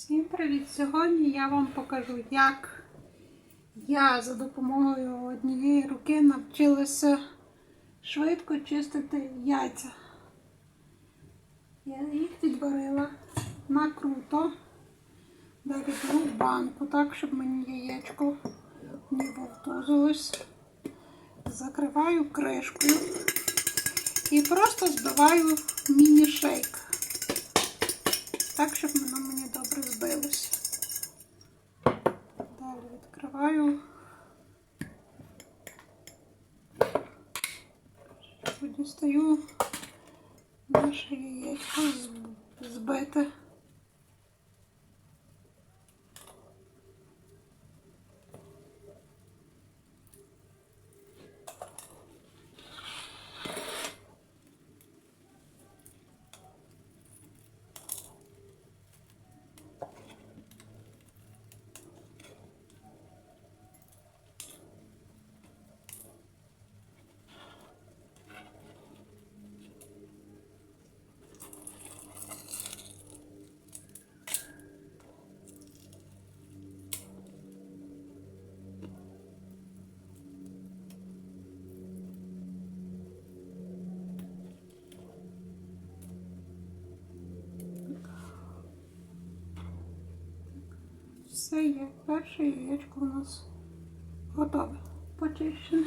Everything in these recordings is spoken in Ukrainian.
Всім привіт! Сьогодні я вам покажу, як я за допомогою однієї руки навчилася швидко чистити яйця. Я їх відварила накруто, беру в банку, так, щоб мені яєчко не вовтузилось. Закриваю кришкою і просто збиваю міні-шейк. Так, щоб воно мені добре збилося. Далі відкриваю. Дістаю наше яєчко збите. Все є. Перше яєчко у нас готове. Почищене.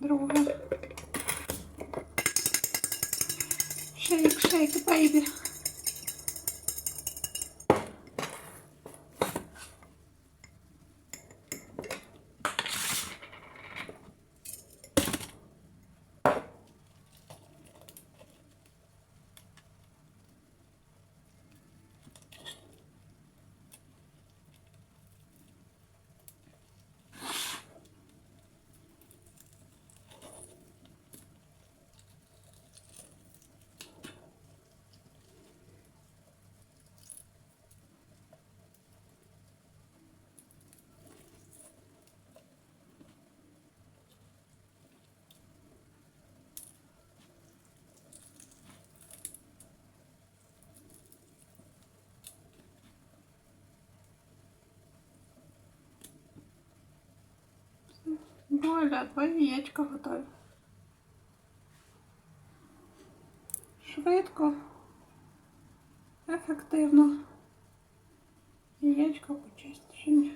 Друге. Шейк, шейк, бейбі. Вуаля, два яєчка готові. Швидко, ефективно. Яєчко почищені.